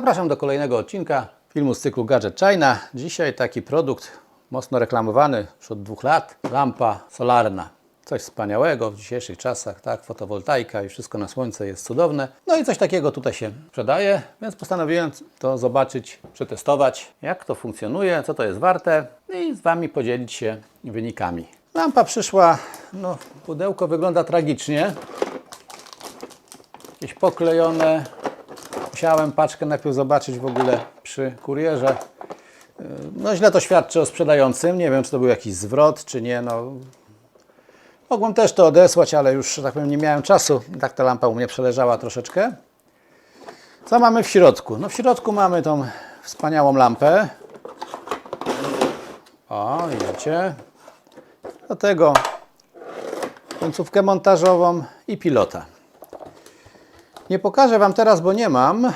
Zapraszam do kolejnego odcinka filmu z cyklu Gadget China. Dzisiaj taki produkt mocno reklamowany już od dwóch lat. Lampa solarna. Coś wspaniałego w dzisiejszych czasach, tak? Fotowoltaika i wszystko na słońce jest cudowne. No i coś takiego tutaj się sprzedaje, więc postanowiłem to zobaczyć, przetestować, jak to funkcjonuje, co to jest warte i z Wami podzielić się wynikami. Lampa przyszła, no pudełko wygląda tragicznie. Jakieś poklejone, Musiałem paczkę najpierw zobaczyć w ogóle przy kurierze. Yy, No źle to świadczy o sprzedającym. Nie wiem, czy to był jakiś zwrot, czy nie. No, mogłem też to odesłać, ale już, tak powiem, nie miałem czasu. Tak ta lampa u mnie przeleżała troszeczkę. Co mamy w środku? No w środku mamy tą wspaniałą lampę. O, widzicie. Do tego końcówkę montażową i pilota. Nie pokażę Wam teraz, bo nie mam,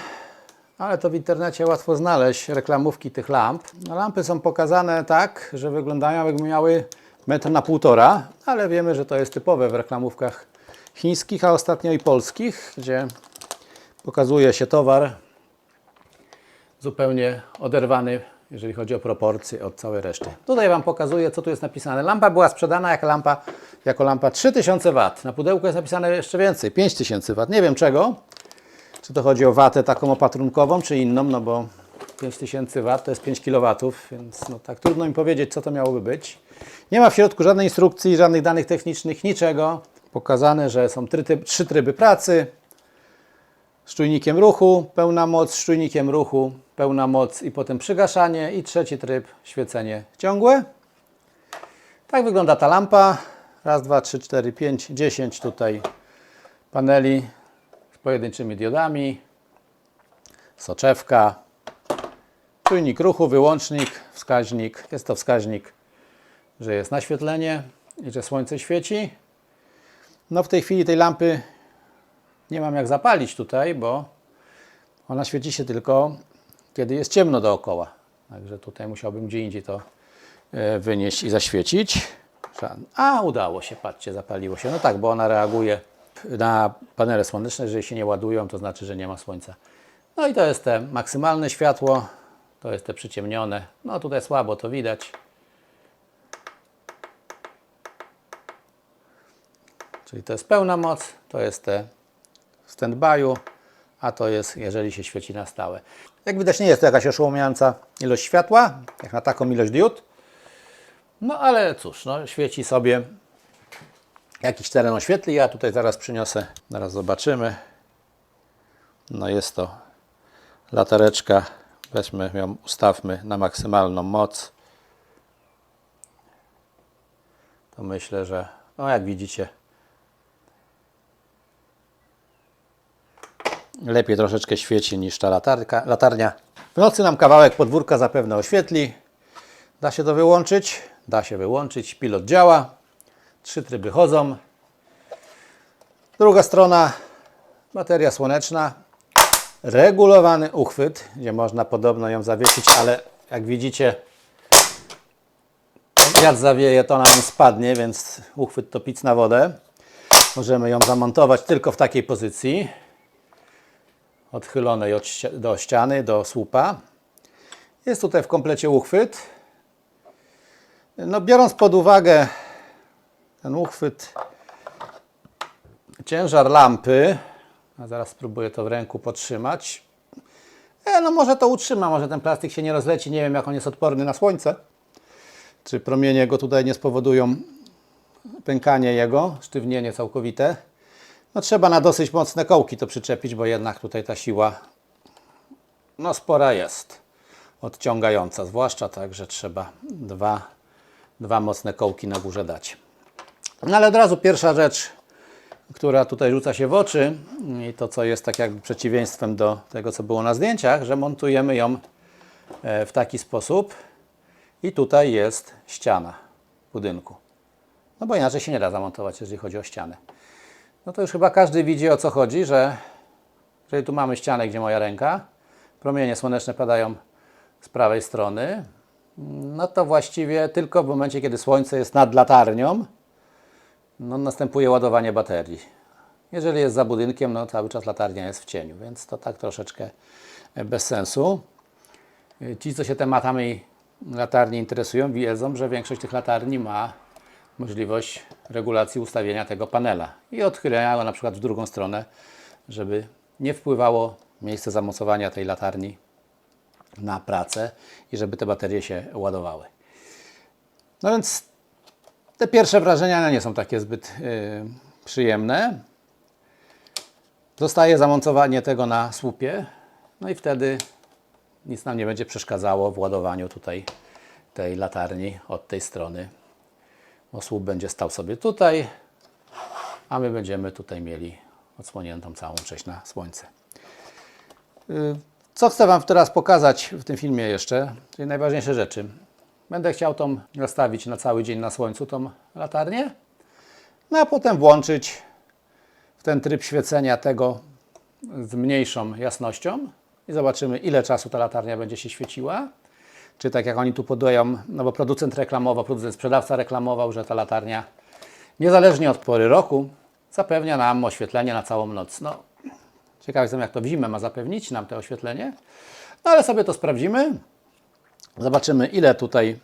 ale to w internecie łatwo znaleźć reklamówki tych lamp. No, lampy są pokazane tak, że wyglądają jakby miały metr na półtora, ale wiemy, że to jest typowe w reklamówkach chińskich, a ostatnio i polskich, gdzie pokazuje się towar zupełnie oderwany, jeżeli chodzi o proporcje od całej reszty. Tutaj Wam pokazuję, co tu jest napisane. Lampa była sprzedana jako lampa, jako lampa 3000 W. Na pudełku jest napisane jeszcze więcej, 5000 W. Nie wiem czego. Czy to chodzi o watę taką opatrunkową, czy inną, no bo 5000 W to jest 5 kW, więc no tak trudno mi powiedzieć, co to miałoby być. Nie ma w środku żadnej instrukcji, żadnych danych technicznych, niczego. Pokazane, że są trzy tryby pracy, z czujnikiem ruchu, pełna moc, z czujnikiem ruchu, pełna moc i potem przygaszanie i trzeci tryb, świecenie ciągłe. Tak wygląda ta lampa. Raz, dwa, trzy, cztery, pięć, dziesięć tutaj paneli z pojedynczymi diodami, soczewka, czujnik ruchu, wyłącznik, wskaźnik. Jest to wskaźnik, że jest naświetlenie i że słońce świeci. No w tej chwili tej lampy nie mam jak zapalić tutaj, bo ona świeci się tylko kiedy jest ciemno dookoła. Także tutaj musiałbym gdzie indziej to e, wynieść i zaświecić. A, udało się, patrzcie, zapaliło się. No tak, bo ona reaguje na panele słoneczne, jeżeli się nie ładują, to znaczy, że nie ma słońca. No i to jest te maksymalne światło, to jest te przyciemnione. No tutaj słabo to widać. Czyli to jest pełna moc, to jest te stand-by'u, a to jest, jeżeli się świeci na stałe. Jak widać, nie jest to jakaś oszołomiająca ilość światła, jak na taką ilość diod. No ale cóż, no, świeci sobie jakiś teren oświetli. Ja tutaj zaraz przyniosę, zaraz zobaczymy. No jest to latareczka. Weźmy ją, ustawmy na maksymalną moc. To myślę, że no jak widzicie, lepiej troszeczkę świeci niż ta latarka, latarnia. W nocy nam kawałek podwórka zapewne oświetli. Da się to wyłączyć? Da się wyłączyć. Pilot działa. Trzy tryby chodzą. Druga strona, bateria słoneczna. Regulowany uchwyt, gdzie można podobno ją zawiesić, ale jak widzicie, wiatr zawieje, to nam spadnie, więc uchwyt to pic na wodę. Możemy ją zamontować tylko w takiej pozycji odchylonej od do ściany, do słupa. Jest tutaj w komplecie uchwyt. No, biorąc pod uwagę ten uchwyt, ciężar lampy, a zaraz spróbuję to w ręku podtrzymać. E, no może to utrzyma, może ten plastik się nie rozleci, nie wiem jak on jest odporny na słońce. Czy promienie go tutaj nie spowodują pękanie jego, sztywnienie całkowite. No trzeba na dosyć mocne kołki to przyczepić, bo jednak tutaj ta siła no spora jest odciągająca, zwłaszcza tak, że trzeba dwa, dwa mocne kołki na górze dać. No ale od razu pierwsza rzecz, która tutaj rzuca się w oczy i to co jest tak jakby przeciwieństwem do tego co było na zdjęciach, że montujemy ją e, w taki sposób i tutaj jest ściana budynku. No bo inaczej się nie da zamontować, jeżeli chodzi o ścianę. No to już chyba każdy widzi o co chodzi, że jeżeli tu mamy ścianę, gdzie moja ręka, promienie słoneczne padają z prawej strony, no to właściwie tylko w momencie, kiedy słońce jest nad latarnią, no następuje ładowanie baterii. Jeżeli jest za budynkiem, no cały czas latarnia jest w cieniu, więc to tak troszeczkę bez sensu. Ci, co się tematami latarni interesują, wiedzą, że większość tych latarni ma możliwość regulacji ustawienia tego panela i odchylenia go na przykład w drugą stronę, żeby nie wpływało miejsce zamocowania tej latarni na pracę i żeby te baterie się ładowały. No więc te pierwsze wrażenia no, nie są takie zbyt yy, przyjemne. Zostaje zamontowanie tego na słupie, no i wtedy nic nam nie będzie przeszkadzało w ładowaniu tutaj tej latarni od tej strony. Bo słup będzie stał sobie tutaj, a my będziemy tutaj mieli odsłoniętą całą część na słońce. Y, Co chcę Wam teraz pokazać w tym filmie jeszcze, czyli najważniejsze rzeczy. Będę chciał tą nastawić na cały dzień na słońcu, tą latarnię, no a potem włączyć w ten tryb świecenia tego z mniejszą jasnością i zobaczymy, ile czasu ta latarnia będzie się świeciła. Czy tak jak oni tu podają, no bo producent reklamował, producent sprzedawca reklamował, że ta latarnia niezależnie od pory roku zapewnia nam oświetlenie na całą noc. No, ciekaw jestem, jak to w zimę ma zapewnić nam to oświetlenie, no ale sobie to sprawdzimy. Zobaczymy, ile tutaj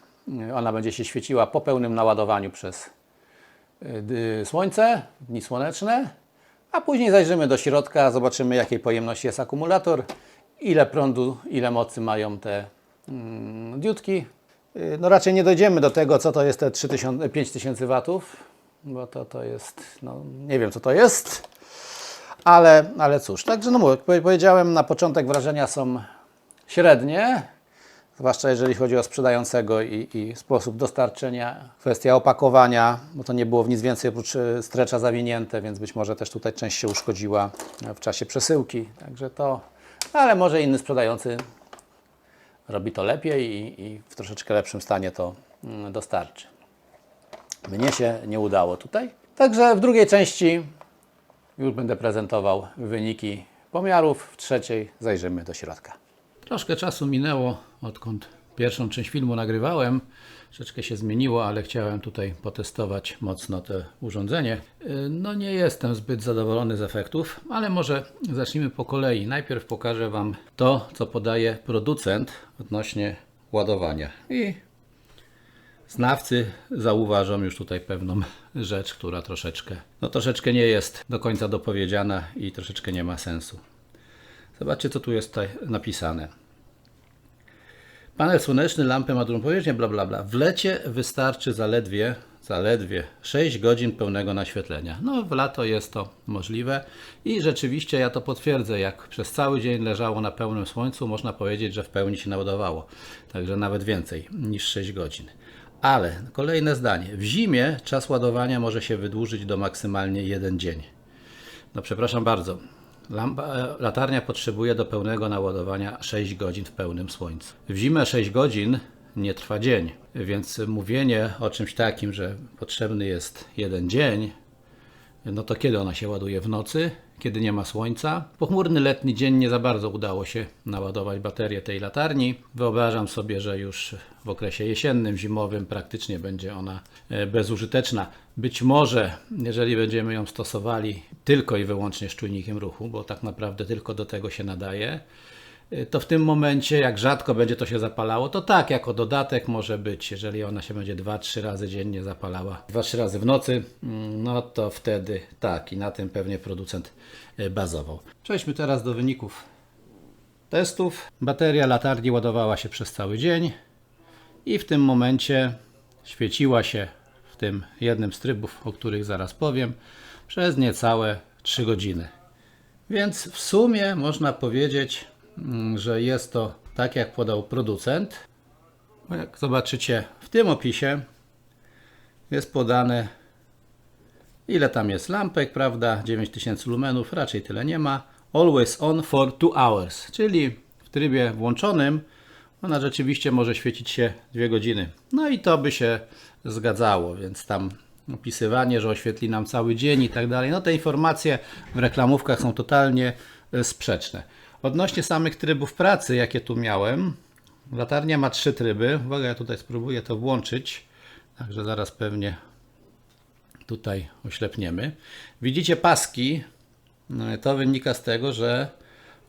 y, ona będzie się świeciła po pełnym naładowaniu przez y, słońce, dni słoneczne, a później zajrzymy do środka, zobaczymy jakiej pojemności jest akumulator, ile prądu, ile mocy mają te diutki. Y, No raczej nie dojdziemy do tego, co to jest te 3000, 5000 watów, bo to, to jest, no nie wiem co to jest, ale, ale cóż, także no mówię, jak powiedziałem, na początek wrażenia są średnie, zwłaszcza jeżeli chodzi o sprzedającego i, i sposób dostarczenia, kwestia opakowania, bo to nie było w nic więcej oprócz e, strecza zawinięte, więc być może też tutaj część się uszkodziła e, w czasie przesyłki, także to, ale może inny sprzedający robi to lepiej i, i w troszeczkę lepszym stanie to mm, dostarczy. Mnie się nie udało tutaj. Także w drugiej części już będę prezentował wyniki pomiarów, w trzeciej zajrzymy do środka. Troszkę czasu minęło, odkąd pierwszą część filmu nagrywałem. Troszeczkę się zmieniło, ale chciałem tutaj potestować mocno to urządzenie. Yy, No nie jestem zbyt zadowolony z efektów, ale może zacznijmy po kolei. Najpierw pokażę Wam to, co podaje producent odnośnie ładowania. I Znawcy zauważą już tutaj pewną rzecz, która troszeczkę, no troszeczkę nie jest do końca dopowiedziana i troszeczkę nie ma sensu. Zobaczcie, co tu jest tutaj napisane. Panel słoneczny, lampę ma dużą powierzchnię, bla bla bla. W lecie wystarczy zaledwie, zaledwie 6 godzin pełnego naświetlenia. No w lato jest to możliwe i rzeczywiście ja to potwierdzę, jak przez cały dzień leżało na pełnym słońcu, można powiedzieć, że w pełni się naładowało. Także nawet więcej niż 6 godzin. Ale kolejne zdanie. W zimie czas ładowania może się wydłużyć do maksymalnie 1 dzień. No przepraszam bardzo. Lampa, e, latarnia potrzebuje do pełnego naładowania 6 godzin w pełnym słońcu. W zimę 6 godzin nie trwa dzień, więc mówienie o czymś takim, że potrzebny jest jeden dzień, no to kiedy ona się ładuje? W nocy, kiedy nie ma słońca. Pochmurny letni dzień nie za bardzo udało się naładować baterię tej latarni. Wyobrażam sobie, że już w okresie jesiennym, zimowym praktycznie będzie ona e, bezużyteczna. Być może, jeżeli będziemy ją stosowali tylko i wyłącznie z czujnikiem ruchu, bo tak naprawdę tylko do tego się nadaje, to w tym momencie, jak rzadko będzie to się zapalało, to tak, jako dodatek może być, jeżeli ona się będzie 2-3 razy dziennie zapalała, 2-3 razy w nocy, mm, no to wtedy tak i na tym pewnie producent y, bazował. Przejdźmy teraz do wyników testów. Bateria latarni ładowała się przez cały dzień i w tym momencie świeciła się w tym jednym z trybów, o których zaraz powiem, przez niecałe 3 godziny. Więc w sumie można powiedzieć, że jest to tak jak podał producent. Jak zobaczycie w tym opisie jest podane ile tam jest lampek, prawda? 9000 lumenów, raczej tyle nie ma. Always on for 2 hours, czyli w trybie włączonym ona rzeczywiście może świecić się 2 godziny. No i to by się zgadzało, więc tam opisywanie, że oświetli nam cały dzień i tak dalej. No te informacje w reklamówkach są totalnie e, sprzeczne. Odnośnie samych trybów pracy, jakie tu miałem, latarnia ma trzy tryby. Uwaga, ja tutaj spróbuję to włączyć, także zaraz pewnie tutaj oślepniemy. Widzicie paski? No, To wynika z tego, że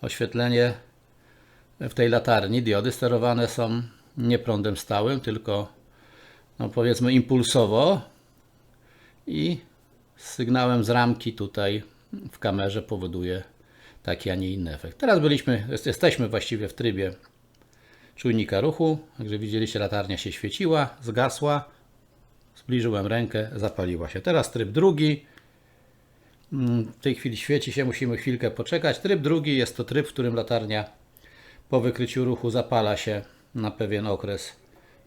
oświetlenie w tej latarni, diody sterowane są nie prądem stałym, tylko no powiedzmy impulsowo i sygnałem z ramki tutaj w kamerze powoduje taki, a nie inny efekt. Teraz byliśmy, jest- jesteśmy właściwie w trybie czujnika ruchu, także widzieliście latarnia się świeciła, zgasła, zbliżyłem rękę, zapaliła się. Teraz tryb drugi. Mm, W tej chwili świeci się, musimy chwilkę poczekać. Tryb drugi jest to tryb, w którym latarnia po wykryciu ruchu zapala się na pewien okres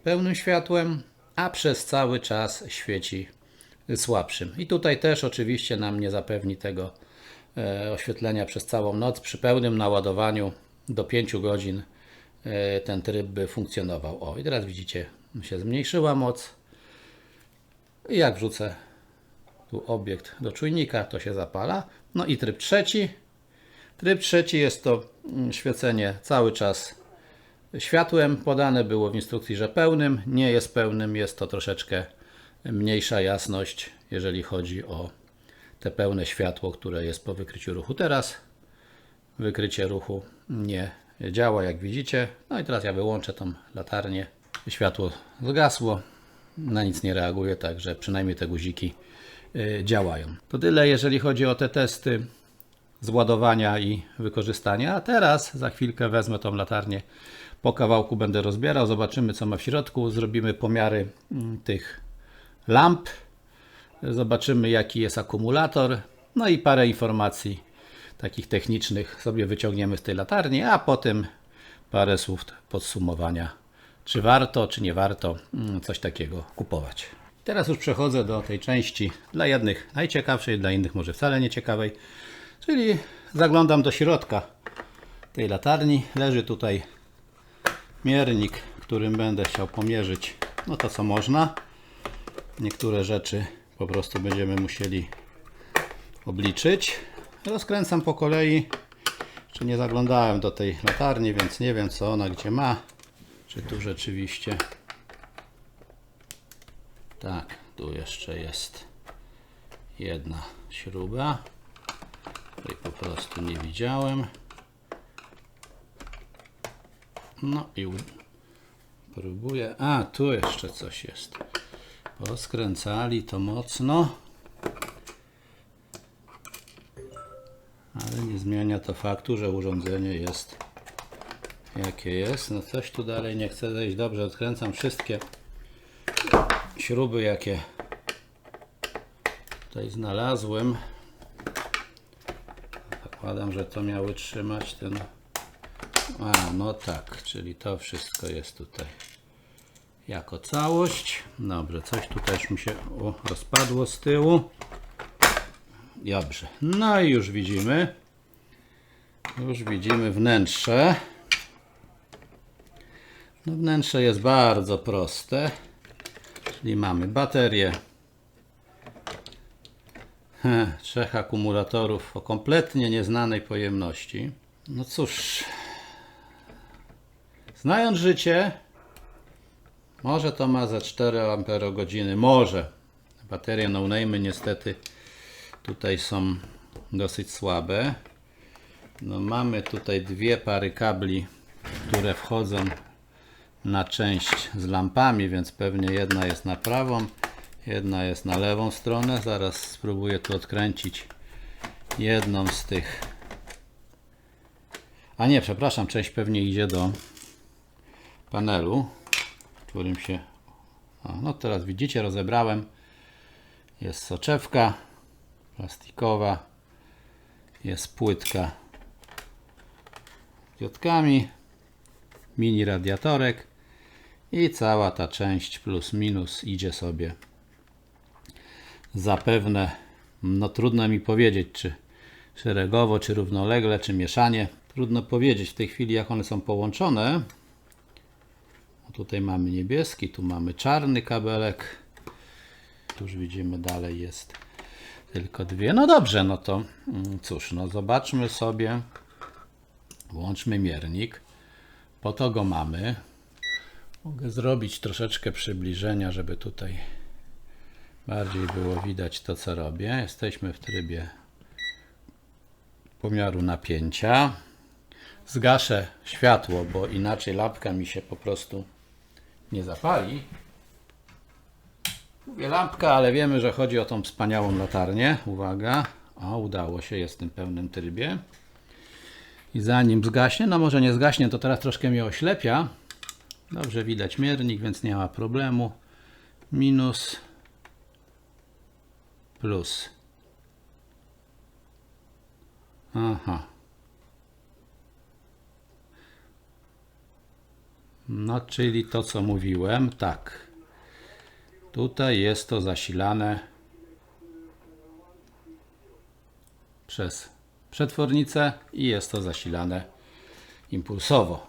pełnym światłem, a przez cały czas świeci słabszym. I tutaj też oczywiście nam nie zapewni tego oświetlenia przez całą noc. Przy pełnym naładowaniu do 5 godzin e, ten tryb by funkcjonował. O, i teraz widzicie, się zmniejszyła moc. I jak wrzucę tu obiekt do czujnika, to się zapala. No i tryb trzeci. Tryb trzeci jest to mm, świecenie cały czas światłem. Podane było w instrukcji, że pełnym. Nie jest pełnym, jest to troszeczkę mniejsza jasność, jeżeli chodzi o te pełne światło, które jest po wykryciu ruchu. Teraz wykrycie ruchu nie działa, jak widzicie. No i teraz ja wyłączę tą latarnię. Światło zgasło, na nic nie reaguje, także przynajmniej te guziki y, działają. To tyle, jeżeli chodzi o te testy z ładowania i wykorzystania. A teraz za chwilkę wezmę tą latarnię, po kawałku będę rozbierał, zobaczymy co ma w środku, zrobimy pomiary mm, tych lamp, zobaczymy jaki jest akumulator, no i parę informacji takich technicznych sobie wyciągniemy z tej latarni, a potem parę słów podsumowania, czy warto, czy nie warto mm, coś takiego kupować. Teraz już przechodzę do tej części dla jednych najciekawszej, dla innych może wcale nieciekawej, czyli zaglądam do środka tej latarni. Leży tutaj miernik, którym będę chciał pomierzyć no to co można. Niektóre rzeczy po prostu będziemy musieli obliczyć. Rozkręcam po kolei. Czy nie zaglądałem do tej latarni, więc nie wiem co ona gdzie ma. Czy tu rzeczywiście. Tak, tu jeszcze jest jedna śruba. Tej po prostu nie widziałem. No i próbuję. A, tu jeszcze coś jest. Poskręcali to mocno. Ale nie zmienia to faktu, że urządzenie jest jakie jest. No coś tu dalej nie chce zejść. Dobrze, odkręcam wszystkie śruby, jakie tutaj znalazłem. Zakładam, że to miały trzymać ten. A, no tak, czyli to wszystko jest tutaj jako całość. Dobrze, coś tutaj już mi się o, rozpadło z tyłu. Dobrze, no i już widzimy. Już widzimy wnętrze. No wnętrze jest bardzo proste. Czyli mamy baterię. Trzech akumulatorów o kompletnie nieznanej pojemności. No cóż, znając życie, może to ma za 4 Ah, może. Baterie no name'y niestety tutaj są dosyć słabe. No mamy tutaj dwie pary kabli, które wchodzą na część z lampami, więc pewnie jedna jest na prawą, jedna jest na lewą stronę. Zaraz spróbuję tu odkręcić jedną z tych. A nie, przepraszam, część pewnie idzie do panelu, którym się. O, no teraz widzicie, rozebrałem. Jest soczewka plastikowa, jest płytka z diotkami, mini radiatorek i cała ta część plus minus idzie sobie zapewne, no trudno mi powiedzieć, czy szeregowo, czy równolegle, czy mieszanie. Trudno powiedzieć w tej chwili, jak one są połączone. Tutaj mamy niebieski, tu mamy czarny kabelek. Tu już widzimy dalej jest tylko dwie. No dobrze, no to mm, cóż, no zobaczmy sobie. Włączmy miernik. Po to go mamy. Mogę zrobić troszeczkę przybliżenia, żeby tutaj bardziej było widać to, co robię. Jesteśmy w trybie pomiaru napięcia. Zgaszę światło, bo inaczej lampka mi się po prostu nie zapali. Mówię lampka, ale wiemy, że chodzi o tą wspaniałą latarnię. Uwaga. O, udało się, jest w tym pełnym trybie. I zanim zgaśnie, no może nie zgaśnie, to teraz troszkę mnie oślepia. Dobrze widać miernik, więc nie ma problemu. Minus, plus. Aha. No, czyli to, co mówiłem, tak. Tutaj jest to zasilane przez przetwornicę i jest to zasilane impulsowo.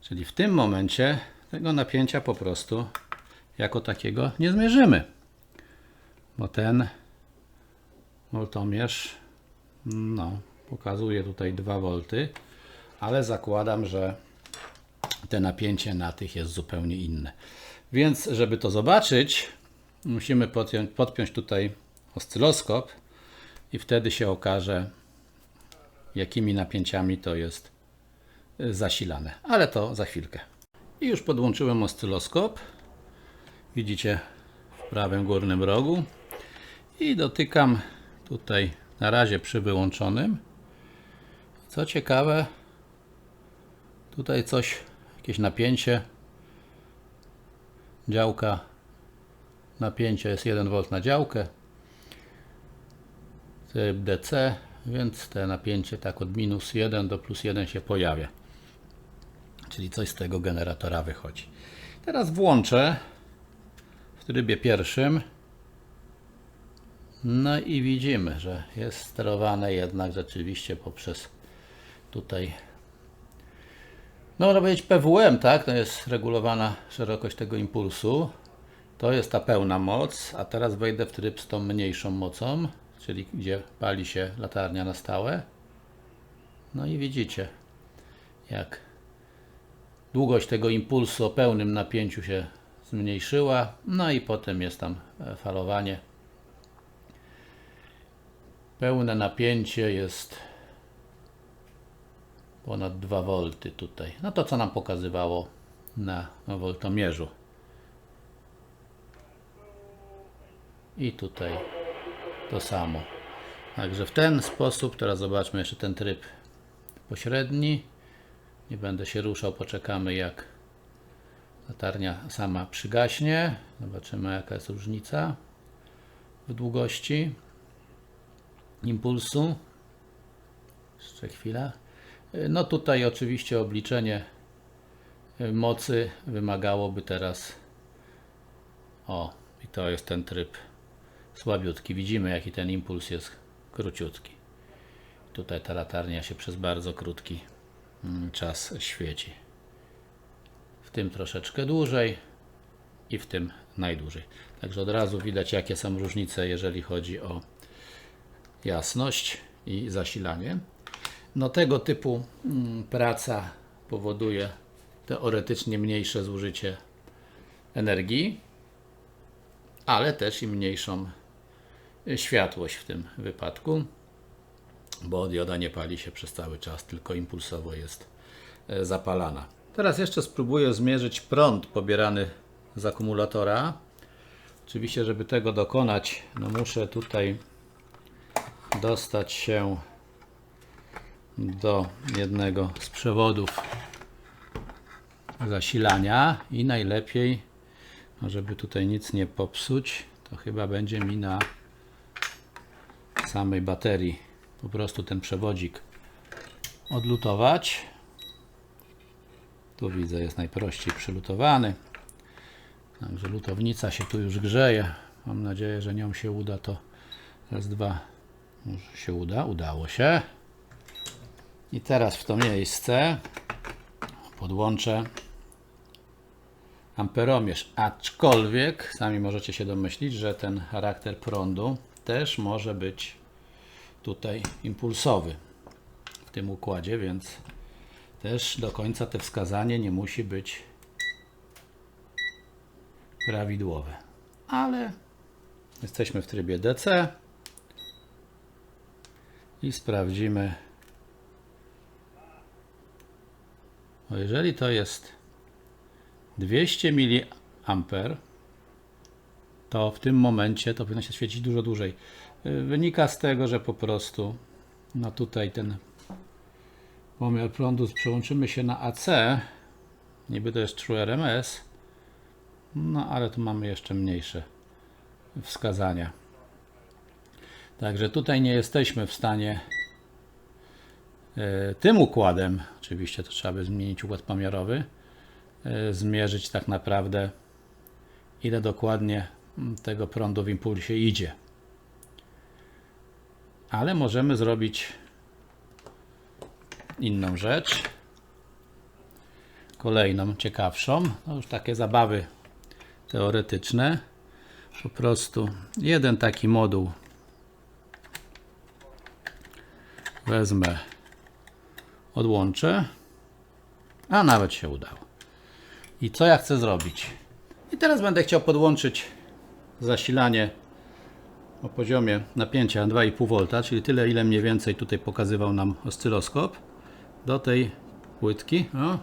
Czyli w tym momencie tego napięcia po prostu jako takiego nie zmierzymy. Bo ten voltomierz no, pokazuje tutaj 2 V, ale zakładam, że te napięcie na tych jest zupełnie inne. Więc, żeby to zobaczyć, musimy podpiąć, podpiąć tutaj oscyloskop i wtedy się okaże, jakimi napięciami to jest y, zasilane. Ale to za chwilkę. I już podłączyłem oscyloskop. Widzicie w prawym górnym rogu. I dotykam tutaj na razie przy wyłączonym. Co ciekawe, tutaj coś, jakieś napięcie. Działka napięcie jest 1 V na działkę. Tryb DC, więc te napięcie tak od minus 1 do plus 1 się pojawia. Czyli coś z tego generatora wychodzi. Teraz włączę w trybie pierwszym. No i widzimy, że jest sterowane jednak rzeczywiście poprzez tutaj no można powiedzieć PWM, tak? To jest regulowana szerokość tego impulsu. To jest ta pełna moc, a teraz wejdę w tryb z tą mniejszą mocą, czyli gdzie pali się latarnia na stałe. No i widzicie, jak długość tego impulsu o pełnym napięciu się zmniejszyła, no i potem jest tam e, falowanie. Pełne napięcie jest ponad 2 V tutaj. No to co nam pokazywało na woltomierzu. I tutaj to samo. Także w ten sposób, teraz zobaczmy jeszcze ten tryb pośredni. Nie będę się ruszał, poczekamy jak latarnia sama przygaśnie. Zobaczymy jaka jest różnica w długości impulsu. Jeszcze chwila. No tutaj oczywiście obliczenie mocy wymagałoby teraz o i to jest ten tryb słabiutki. Widzimy jaki ten impuls jest króciutki. Tutaj ta latarnia się przez bardzo krótki mm, czas świeci. W tym troszeczkę dłużej i w tym najdłużej. Także od razu widać jakie są różnice jeżeli chodzi o jasność i zasilanie. No tego typu mm, praca powoduje teoretycznie mniejsze zużycie energii, ale też i mniejszą światłość w tym wypadku, bo dioda nie pali się przez cały czas, tylko impulsowo jest e, zapalana. Teraz jeszcze spróbuję zmierzyć prąd pobierany z akumulatora. Oczywiście, żeby tego dokonać, no muszę tutaj dostać się do jednego z przewodów zasilania i najlepiej, no żeby tutaj nic nie popsuć, to chyba będzie mi na samej baterii po prostu ten przewodzik odlutować. Tu widzę jest najprościej przylutowany. Także lutownica się tu już grzeje. Mam nadzieję, że nią się uda to raz, dwa. Może się uda. Udało się. I teraz w to miejsce podłączę amperomierz, aczkolwiek sami możecie się domyślić, że ten charakter prądu też może być tutaj impulsowy w tym układzie, więc też do końca te wskazanie nie musi być prawidłowe. Ale Jesteśmy w trybie DC i sprawdzimy. O, jeżeli to jest 200 mA, to w tym momencie to powinno się świecić dużo dłużej. Y, Wynika z tego, że po prostu no tutaj ten pomiar prądu przełączymy się na AC. Niby to jest True RMS. No ale tu mamy jeszcze mniejsze wskazania. Także tutaj nie jesteśmy w stanie tym układem, oczywiście to trzeba by zmienić układ pomiarowy, e, zmierzyć tak naprawdę ile dokładnie mm, tego prądu w impulsie idzie. Ale możemy zrobić inną rzecz. Kolejną, ciekawszą. To już takie zabawy teoretyczne. Po prostu jeden taki moduł wezmę, odłączę, a nawet się udało. I co ja chcę zrobić? I teraz będę chciał podłączyć zasilanie o poziomie napięcia 2,5 V, czyli tyle, ile mniej więcej tutaj pokazywał nam oscyloskop, do tej płytki. O,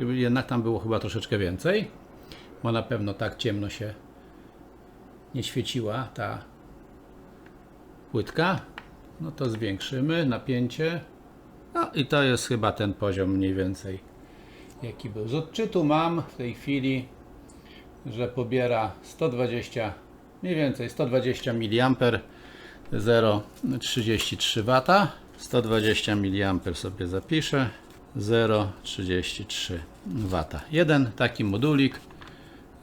jednak tam było chyba troszeczkę więcej, bo na pewno tak ciemno się nie świeciła ta płytka. No to zwiększymy napięcie. No i to jest chyba ten poziom mniej więcej jaki był. Z odczytu mam w tej chwili, że pobiera 120 mniej więcej 120 mA 0,33 W 120 mA sobie zapiszę 0,33 W jeden taki modulik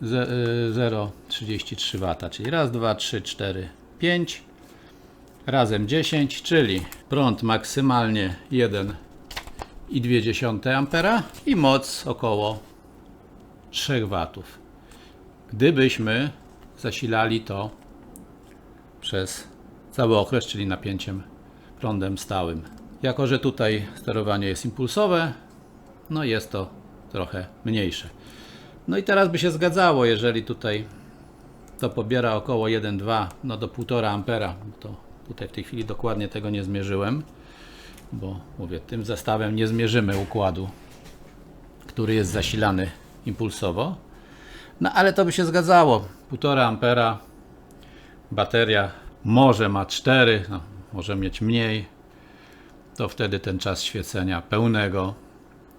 ze- y, 0,33 W czyli raz, dwa, trzy, cztery, pięć razem 10 czyli prąd maksymalnie 1,2 ampera i moc około 3 watów gdybyśmy zasilali to przez cały okres, czyli napięciem prądem stałym. Jako, że tutaj sterowanie jest impulsowe, no jest to trochę mniejsze. No i teraz by się zgadzało, jeżeli tutaj to pobiera około 1,2 no do 1,5 ampera, to tutaj w tej chwili dokładnie tego nie zmierzyłem, bo mówię, tym zestawem nie zmierzymy układu, który jest zasilany impulsowo. No ale to by się zgadzało. 1,5 ampera bateria może ma 4, no, może mieć mniej. To wtedy ten czas świecenia pełnego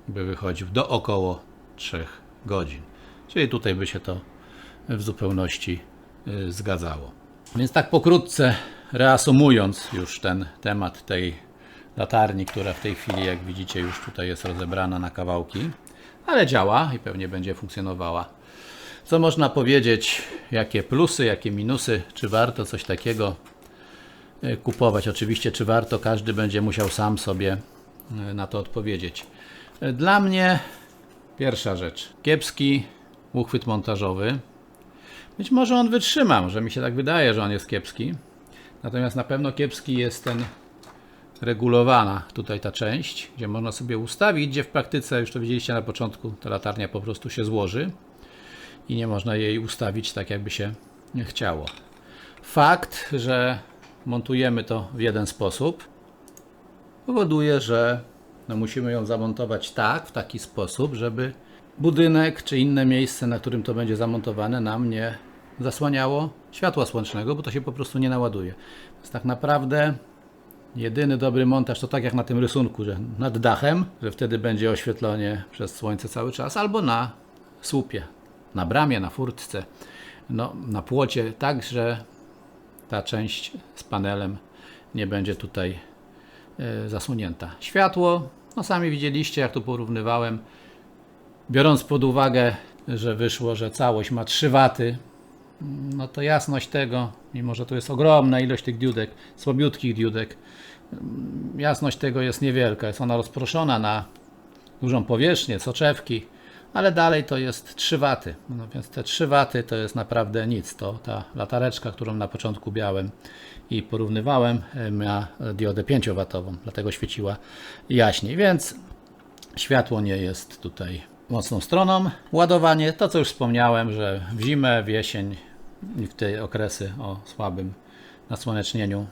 by wychodził do około 3 godzin. Czyli tutaj by się to w zupełności y, zgadzało. Więc tak pokrótce reasumując już ten temat tej latarni, która w tej chwili, jak widzicie, już tutaj jest rozebrana na kawałki, ale działa i pewnie będzie funkcjonowała. Co można powiedzieć, jakie plusy, jakie minusy, czy warto coś takiego e, kupować? Oczywiście, czy warto, każdy będzie musiał sam sobie e, na to odpowiedzieć. E, Dla mnie pierwsza rzecz, kiepski uchwyt montażowy. Być może on wytrzyma, może mi się tak wydaje, że on jest kiepski. Natomiast na pewno kiepski jest ten regulowana tutaj ta część, gdzie można sobie ustawić, gdzie w praktyce, już to widzieliście na początku, ta latarnia po prostu się złoży i nie można jej ustawić tak, jakby się chciało. Fakt, że montujemy to w jeden sposób, powoduje, że no musimy ją zamontować tak, w taki sposób, żeby budynek czy inne miejsce, na którym to będzie zamontowane, nam nie zasłaniało światła słonecznego, bo to się po prostu nie naładuje. Więc tak naprawdę jedyny dobry montaż to tak jak na tym rysunku, że nad dachem, że wtedy będzie oświetlenie przez słońce cały czas, albo na słupie, na bramie, na furtce, no, na płocie, tak, że ta część z panelem nie będzie tutaj e, zasłonięta. Światło, no sami widzieliście, jak tu porównywałem, biorąc pod uwagę, że wyszło, że całość ma 3 waty, no to jasność tego, mimo że to jest ogromna ilość tych diodek, słabiutkich diodek, mm, jasność tego jest niewielka. Jest ona rozproszona na dużą powierzchnię, soczewki, ale dalej to jest 3 waty. No więc te 3 waty to jest naprawdę nic. To ta latareczka, którą na początku białem i porównywałem, e, ma diodę 5-watową, dlatego świeciła jaśniej. Więc Światło nie jest tutaj mocną stroną. Ładowanie, to co już wspomniałem, że w zimę, w jesień w te okresy o słabym nasłonecznieniu,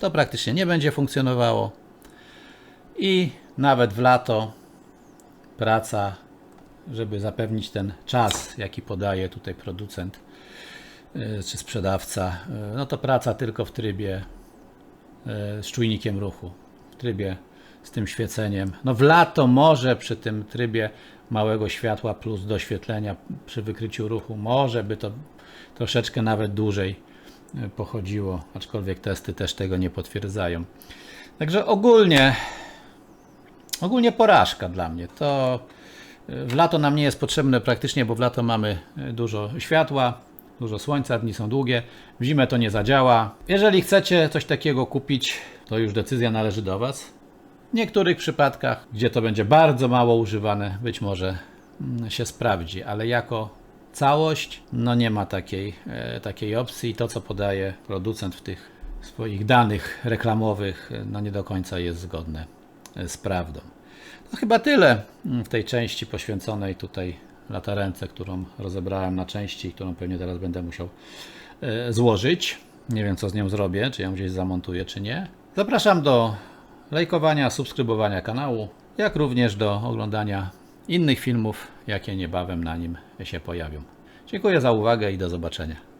to praktycznie nie będzie funkcjonowało. I nawet w lato praca, żeby zapewnić ten czas, jaki podaje tutaj producent y, czy sprzedawca, y, no to praca tylko w trybie y, z czujnikiem ruchu, w trybie z tym świeceniem. No w lato może przy tym trybie małego światła plus doświetlenia przy wykryciu ruchu może by to troszeczkę nawet dłużej y, pochodziło, aczkolwiek testy też tego nie potwierdzają. Także ogólnie ogólnie porażka dla mnie. To y, w lato nam nie jest potrzebne praktycznie, bo w lato mamy y, dużo światła, dużo słońca, dni są długie. W zimę to nie zadziała. Jeżeli chcecie coś takiego kupić, to już decyzja należy do Was. W niektórych przypadkach, gdzie to będzie bardzo mało używane, być może mm, się sprawdzi, ale jako całość, no nie ma takiej, e, takiej opcji. To, co podaje producent w tych swoich danych reklamowych, e, no nie do końca jest zgodne e, z prawdą. To chyba tyle mm, w tej części poświęconej tutaj latarence, którą rozebrałem na części, którą pewnie teraz będę musiał złożyć. Nie wiem, co z nią zrobię, czy ją gdzieś zamontuję, czy nie. Zapraszam do lajkowania, subskrybowania kanału, jak również do oglądania innych filmów, jakie niebawem na nim się pojawią. Dziękuję za uwagę i do zobaczenia.